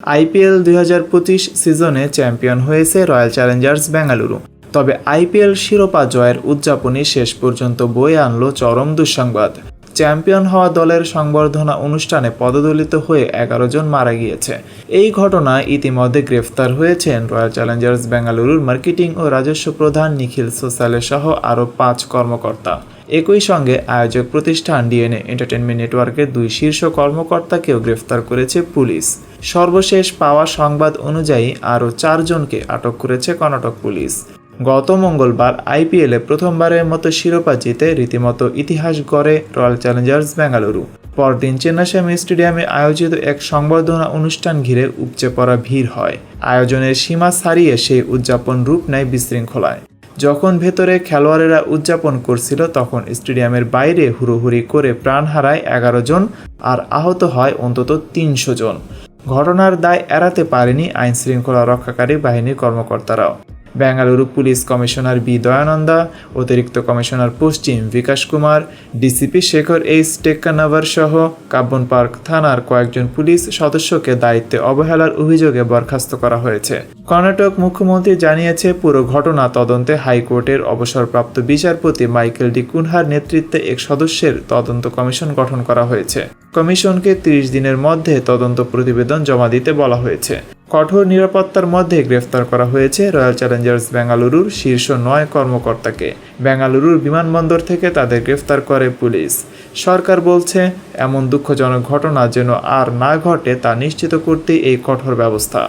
IPL দুই হাজার পঁচিশ সিজনে চ্যাম্পিয়ন হয়েছে রয়্যাল চ্যালেঞ্জার্স বেঙ্গালুরু। তবে আইপিএল শিরোপা জয়ের উদযাপনই শেষ পর্যন্ত বয়ে আনল চরম দুঃসংবাদ। চ্যাম্পিয়ন হওয়া দলের সংবর্ধনা অনুষ্ঠানে পদদলিত হয়ে এগারো জন মারা গিয়েছে। এই ঘটনায় ইতিমধ্যে গ্রেফতার হয়েছেন রয়্যাল চ্যালেঞ্জার্স বেঙ্গালুরুর মার্কেটিং ও রাজস্ব প্রধান নিখিল সোসালে সহ আরও পাঁচ কর্মকর্তা। একই সঙ্গে আয়োজক প্রতিষ্ঠান ডিএনএ এন্টারটেনমেন্ট নেটওয়ার্কের দুই শীর্ষ কর্মকর্তাকেও গ্রেফতার করেছে পুলিশ। সর্বশেষ পাওয়া সংবাদ অনুযায়ী আরও চারজনকে আটক করেছে কর্ণাটক পুলিশ। গত মঙ্গলবার আইপিএলে প্রথমবারের মতো শিরোপা জিতে রীতিমতো ইতিহাস গড়ে রয়্যাল চ্যালেঞ্জার্স বেঙ্গালুরু। পরদিন চেন্নাস্বামী স্টেডিয়ামে আয়োজিত এক সংবর্ধনা অনুষ্ঠান ঘিরে উপচে পড়া ভিড় হয়। আয়োজনের সীমা ছাড়িয়ে সেই উদযাপন রূপ নেয় বিশৃঙ্খলায়। যখন ভেতরে খেলোয়াড়েরা উদযাপন করছিল, তখন স্টেডিয়ামের বাইরে হুড়োহুড়ি করে প্রাণ হারায় এগারো জন আর আহত হয় অন্তত তিনশো জন। ঘটনার দায় এড়াতে পারেনি আইনশৃঙ্খলা রক্ষাকারী বাহিনীর কর্মকর্তারাও। Bengaluru police commissioner B Dayananda, অতিরিক্ত কমিশনার পশ্চিম বিকাশ কুমার, ডিসিপি শেখর এইচ টেক্কানাভার সহ কাব্বন পার্ক থানার কয়েকজন পুলিশ সদস্যকে দায়িত্বে অবহেলার অভিযোগে বরখাস্ত করা হয়েছে। কর্ণাটক মুখ্যমন্ত্রী জানিয়েছে, পুরো ঘটনা তদন্তে হাইকোর্টের অবসরপ্রাপ্ত বিচারপতি মাইকেল ডি কুনহার নেতৃত্বে এক সদস্যের তদন্ত কমিশন গঠন করা হয়েছে। কমিশনকে ত্রিশ দিনের মধ্যে তদন্ত প্রতিবেদন জমা দিতে বলা হয়েছে। কঠোর নিরাপত্তার মধ্যে গ্রেফতার করা হয়েছে রয়্যাল চ্যালেঞ্জার্স বেঙ্গালুরুর শীর্ষ নয় কর্মকর্তাকে। বেঙ্গালুরুর বিমানবন্দর থেকে তাদের গ্রেফতার করে পুলিশ। সরকার বলছে, এমন দুঃখজনক ঘটনা যেন আর না ঘটে তা নিশ্চিত করতে এই কঠোর ব্যবস্থা।